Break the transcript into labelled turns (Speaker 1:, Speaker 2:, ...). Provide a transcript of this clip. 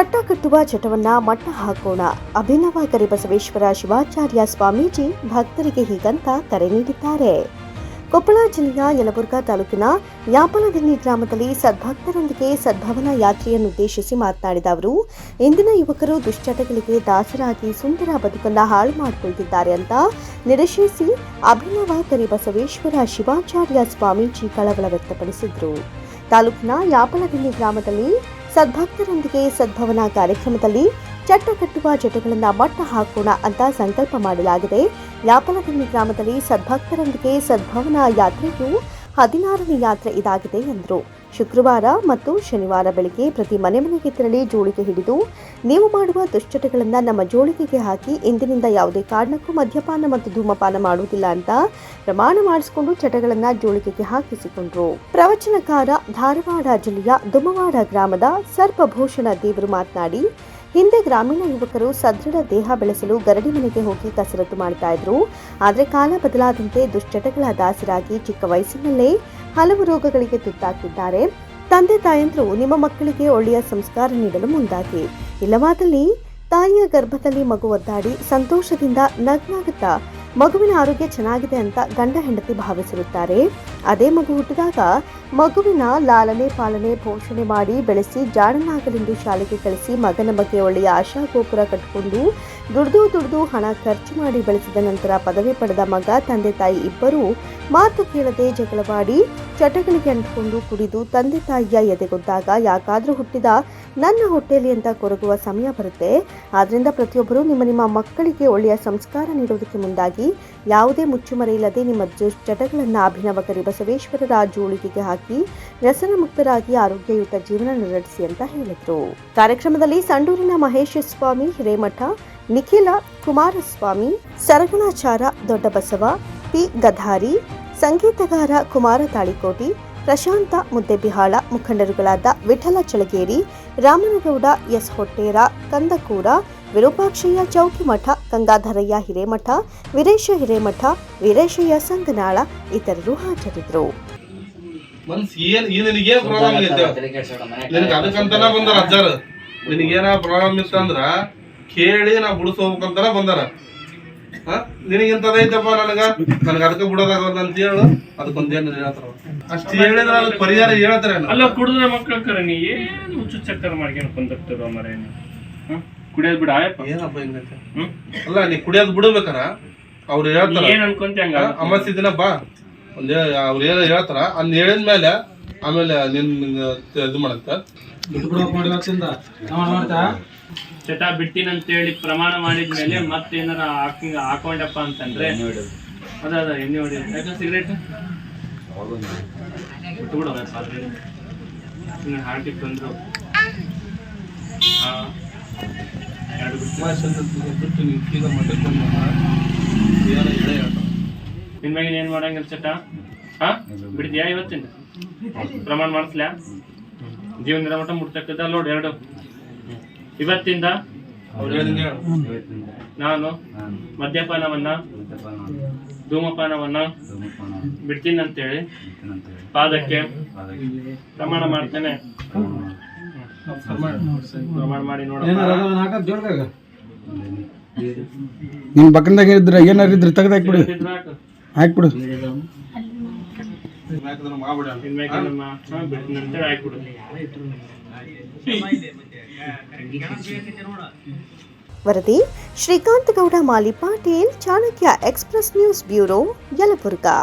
Speaker 1: ಕಟ್ಟುವ ಚಟವನ್ನ ಮಟ್ಟ ಹಾಕೋಣ. ಅಭಿನವ ಕರಿಬಸವೇಶ್ವರ ಶಿವಾಚಾರ್ಯ ಸ್ವಾಮೀಜಿ ಭಕ್ತರಿಗೆ ಹೀಗಂತ ಕರೆ ನೀಡಿದ್ದಾರೆ. ಕೊಪ್ಪಳ ಜಿಲ್ಲೆಯ ಯಲಬುರ್ಗಾ ತಾಲೂಕಿನ ಯಾಪನದಿನ್ನಿ ಗ್ರಾಮದಲ್ಲಿ ಸದ್ಭಕ್ತರೊಂದಿಗೆ ಸದ್ಭವನ ಯಾತ್ರೆಯನ್ನುದ್ದೇಶಿಸಿ ಮಾತನಾಡಿದ ಅವರು, ಇಂದಿನ ಯುವಕರು ದುಶ್ಚಟಗಳಿಗೆ ದಾಸರಾಗಿ ಸುಂದರ ಬದುಕನ್ನ ಹಾಳು ಮಾಡಿಕೊಳ್ತಿದ್ದಾರೆ ಅಂತ ನಿರೀಕ್ಷಿಸಿ ಅಭಿನವ ಕರಿಬಸವೇಶ್ವರ ಶಿವಾಚಾರ್ಯ ಸ್ವಾಮೀಜಿ ಕಳವಳ ವ್ಯಕ್ತಪಡಿಸಿದರು. ತಾಲೂಕಿನ ಯಾಪನದಿನ್ನಿ ಗ್ರಾಮದಲ್ಲಿ ಸದ್ಭಕ್ತರೊಂದಿಗೆ ಸದ್ಭವನ ಕಾರ್ಯಕ್ರಮದಲ್ಲಿ ಚಟ್ಟ ಕಟ್ಟುವ ಜಟಗಳನ್ನು ಮಟ್ಟ ಹಾಕೋಣ ಅಂತ ಸಂಕಲ್ಪ ಮಾಡಲಾಗಿದೆ. ಯಾಪನದಿನ್ನಿ ಗ್ರಾಮದಲ್ಲಿ ಸದ್ಭಕ್ತರೊಂದಿಗೆ ಸದ್ಭವನ ಯಾತ್ರೆಯು ಹದಿನಾರನೇ ಯಾತ್ರೆ ಇದಾಗಿದೆ ಎಂದರು. ಶುಕ್ರವಾರ ಮತ್ತು ಶನಿವಾರ ಬೆಳಿಗ್ಗೆ ಪ್ರತಿ ಮನೆ ಮನೆಗೆ ತೆರಳಿ ಜೋಳಿಗೆ ಹಿಡಿದು ನೀವು ಮಾಡುವ ದುಶ್ಚಟಗಳನ್ನು ನಮ್ಮ ಜೋಳಿಗೆಗೆ ಹಾಕಿ ಇಂದಿನಿಂದ ಯಾವುದೇ ಕಾರಣಕ್ಕೂ ಮದ್ಯಪಾನ ಮತ್ತು ಧೂಮಪಾನ ಮಾಡುವುದಿಲ್ಲ ಅಂತ ಪ್ರಮಾಣ ಮಾಡಿಸಿಕೊಂಡು ಚಟಗಳನ್ನು ಜೋಳಿಗೆಗೆ ಹಾಕಿಸಿಕೊಂಡ್ರು. ಪ್ರವಚನಕಾರ ಧಾರವಾಡ ಜಿಲ್ಲೆಯ ದುಮವಾಡ ಗ್ರಾಮದ ಸರ್ಪಭೂಷಣ ದೇವರು ಮಾತನಾಡಿ ಹಿಂದೆ ಗ್ರಾಮೀಣ ಯುವಕರು ಸದೃಢ ದೇಹ ಬೆಳೆಸಲು ಗರಡಿ ಮನೆಗೆ ಹೋಗಿ ಕಸರತ್ತು ಮಾಡ್ತಾ ಇದ್ರು. ಆದರೆ ಕಾಲ ಬದಲಾದಂತೆ ದುಶ್ಚಟಗಳ ದಾಸರಾಗಿ ಚಿಕ್ಕ ವಯಸ್ಸಿನಲ್ಲೇ ಹಲವು ರೋಗಗಳಿಗೆ ತುತ್ತಾಗಿದ್ದಾರೆ ತಂದೆ ತಾಯಂದ್ರು ನಿಮ್ಮ ಮಕ್ಕಳಿಗೆ ಒಳ್ಳೆಯ ಸಂಸ್ಕಾರ ನೀಡಲು ಮುಂದಾಗಿ. ಇಲ್ಲವಾದಲ್ಲಿ ತಾಯಿಯ ಗರ್ಭದಲ್ಲಿ ಮಗು ಒದ್ದಾಡಿ ಸಂತೋಷದಿಂದ ನಗ್ನಾಗುತ್ತಾ ಮಗುವಿನ ಆರೋಗ್ಯ ಚೆನ್ನಾಗಿದೆ ಅಂತ ಗಂಡ ಹೆಂಡತಿ ಭಾವಿಸಿರುತ್ತಾರೆ. ಅದೇ ಮಗು ಹುಟ್ಟಿದಾಗ ಮಗುವಿನ ಲಾಲನೆ ಪಾಲನೆ ಪೋಷಣೆ ಮಾಡಿ ಬೆಳೆಸಿ ಜಾಣನಾಗಲೆಂದು ಶಾಲೆಗೆ ಕಳಿಸಿ ಮಗನ ಬಗ್ಗೆ ಒಳ್ಳೆಯ ಆಶಾ ಗೋಪುರ ಕಟ್ಟಿಕೊಂಡು ದುಡ್ದು ದುಡ್ದು ಹಣ ಖರ್ಚು ಮಾಡಿ ಬೆಳೆಸಿದ ನಂತರ ಪದವಿ ಪಡೆದ ಮಗ, ತಂದೆ ತಾಯಿ ಇಬ್ಬರೂ ಮಾತು ಕೇಳದೆ ಜಗಳವಾಡಿ ಚಟಗಳಿಗೆ ಅಂಟಿಕೊಂಡು ಕುಡಿದು ತಂದೆ ತಾಯಿಯ ಎದೆಗೊದ್ದಾಗ ಯಾಕಾದರೂ ಹುಟ್ಟಿದ ನನ್ನ ಹೊಟ್ಟೆಯಲ್ಲಿ ಅಂತ ಕೊರಗುವ ಸಮಯ ಬರುತ್ತೆ. ಆದ್ದರಿಂದ ಪ್ರತಿಯೊಬ್ಬರು ನಿಮ್ಮ ನಿಮ್ಮ ಮಕ್ಕಳಿಗೆ ಒಳ್ಳೆಯ ಸಂಸ್ಕಾರ ನೀಡುವುದಕ್ಕೆ ಮುಂದಾಗಿ ಯಾವುದೇ ಮುಚ್ಚುಮರೆ ಇಲ್ಲದೆ ನಿಮ್ಮ ಚಟಗಳನ್ನು ಅಭಿನವ ಕರಿ ಬಸವೇಶ್ವರರ ಜೋಳಿಗೆಗೆ ಹಾಕಿ ವ್ಯಸನ ಮುಕ್ತರಾಗಿ ಆರೋಗ್ಯಯುತ ಜೀವನ ನಡೆಸಿ ಅಂತ ಹೇಳಿದರು. ಕಾರ್ಯಕ್ರಮದಲ್ಲಿ ಸಂಡೂರಿನ ಮಹೇಶ ಸ್ವಾಮಿ ಹಿರೇಮಠ, ನಿಖಿಲ ಕುಮಾರಸ್ವಾಮಿ, ಸರಗಣಾಚಾರ ದೊಡ್ಡಬಸವ, ಪಿ ಗಧಾರಿ ಸಂಗೀತಗಾರ ಕುಮಾರ ತಾಳಿಕೋಟಿ, ಪ್ರಶಾಂತ ಮುದ್ದೆಬಿಹಾಳ ಮುಖಂಡರುಗಳಾದ ವಿಠಲ ಚಳಗೇರಿ, ರಾಮನಗೌಡ ಎಸ್ ಹೊಟ್ಟೇರ, ಕಂದಕೂರ ವಿರೂಪಾಕ್ಷಯ್ಯ ಚೌಕಿಮಠ ಗಂಗಾಧರಯ್ಯ ಹಿರೇಮಠ ವೀರೇಶ ಹಿರೇಮಠ ವೀರೇಶಯ್ಯ ಸಂಗನಾಳ ಇತರರು ಹಾಜರಿದ್ದರು.
Speaker 2: ಮನ್ಸ್ ಏನ್ ಈ ನಿನಗೆ ಪ್ರಾಬ್ಲಮ್ ಐತೆ ನಿನಗೆ ಅದಕ್ಕಂತನ ಬಂದಾರ ಅಜ್ಜಾರ. ನಿನಗೇನ ಪ್ರಾಬ್ಲಮ್ ಇತ್ತಂದ್ರ ಕೇಳಿ ನಾ ಬಿಡಿಸ್ಕೋಬೇಕಂತಾನ ಬಂದಾರ. ಹಾ? ನಿನಗಿಂತದ ಐತಪ್ಪ ನನಗ? ನನಗ ಅದಕ್ಕೆ ಬಿಡೋದಾಗಲ್ಲ ಅಂತ ಹೇಳು. ಅದಕ್ಕೊಂದೇನು ಹೇಳ್ತಾರ ಅಷ್ಟು ಹೇಳಿದ್ರೆ ಅದಕ್ಕೆ ಪರಿಹಾರ ಹೇಳ್ತಾರೆ.
Speaker 3: ಅಲ್ಲ ಕುಡಿದ್ರೆ ಮಕ್ಕಳ ಕರೆ ನೀ ಏನು ಹುಚ್ಚು ಚಕ್ಕರ್ ಮಾಡ್ಕೊಂಡು ಬಂದಿರ್ತೀರ ಮರೆ ಕುಡಿಯೋದ್ ಬಿಡ ಆಯಪ್ಪ.
Speaker 2: ಏನಪ್ಪ ಹಿಂಗೈತೆ? ಅಲ್ಲ ನೀ ಕುಡಿಯೋದ್ ಬಿಡ್ಬೇಕಾರ ಅವ್ರು ಹೇಳ್ತಾರ.
Speaker 3: ಏನ್ ಅನ್ಕೊಂತಿ ಹಂಗ
Speaker 2: ಅಮಾಸಿ ದಿನ ಬಾ. ಒಂದ್ ಅವ್ರು ಏನೋ ಹೇಳ್ತಾರ. ಅದ್ ಹೇಳಿದ್ಮೇಲೆ ಆಮೇಲೆ ನಿನ್ ಇದು ಮಾಡಂತ?
Speaker 3: ಚಟ ಹೇಳಿ ಪ್ರಮಾಣ ಮಾಡಿದ್ಮೇಲೆ ಮತ್ತೇನಾರ ಹಾಕಿ ಹಾಕೊಂಡಪ್ಪ ಅಂತಂದ್ರೆ ಅದ ಅದ ಎಣ್ಣೆ ಹೊಡಿ ಯಾಕೆ ಸಿಗರೇಟ್ ಬಿಟ್ಟು ಬಿಡು ಹಾರ್ಟಿಗೆ ಬಂದ್ರು. ಹಾ. ಎರಡು ಬಿಟ್ಟು
Speaker 2: ಬಿಟ್ಟು ನೀನ್
Speaker 3: ಮ್ಯಾಗಿನ ಏನ್ ಮಾಡಂಗಿಲ್ಲ ಚಟ? ಹಾ? ಬಿಡ್ತೀಯಾ ಇವತ್ತಿನ ಪ್ರಮಾಣ ಮಾಡಿಸ್ಲ ಜೀವನ ಮಟ್ಟ ಮುಟ್ತಕ್ಕದ ನೋಡು ಎರಡು. ಇವತ್ತಿಂದ? ನಾನು. ಮದ್ಯಪಾನವನ್ನ. ಧೂಮಪಾನವನ್ನ. ಬಿಡ್ತೀನಿ ಅಂತೇಳಿ ಪಾದಕ್ಕೆ. ಪ್ರಮಾಣ ಮಾಡ್ತೇನೆ. ಪ್ರಮಾಣ ಮಾಡಿ ನೋಡಪ್ಪ
Speaker 4: ನಿಮ್ ಪಕ್ಕದಾಗ ಇದ್ರ ಏನಾರ ಇದ್ರ ತೆಗ್ದು ಹಾಕ್ಬಿಡು.
Speaker 3: ನಮ್ಮ ಹಾಕ್ಬಿಡು.
Speaker 1: ವರದಿ Srikanth Gowda Mali Patil, Chanakya express news bureau, Yelburga.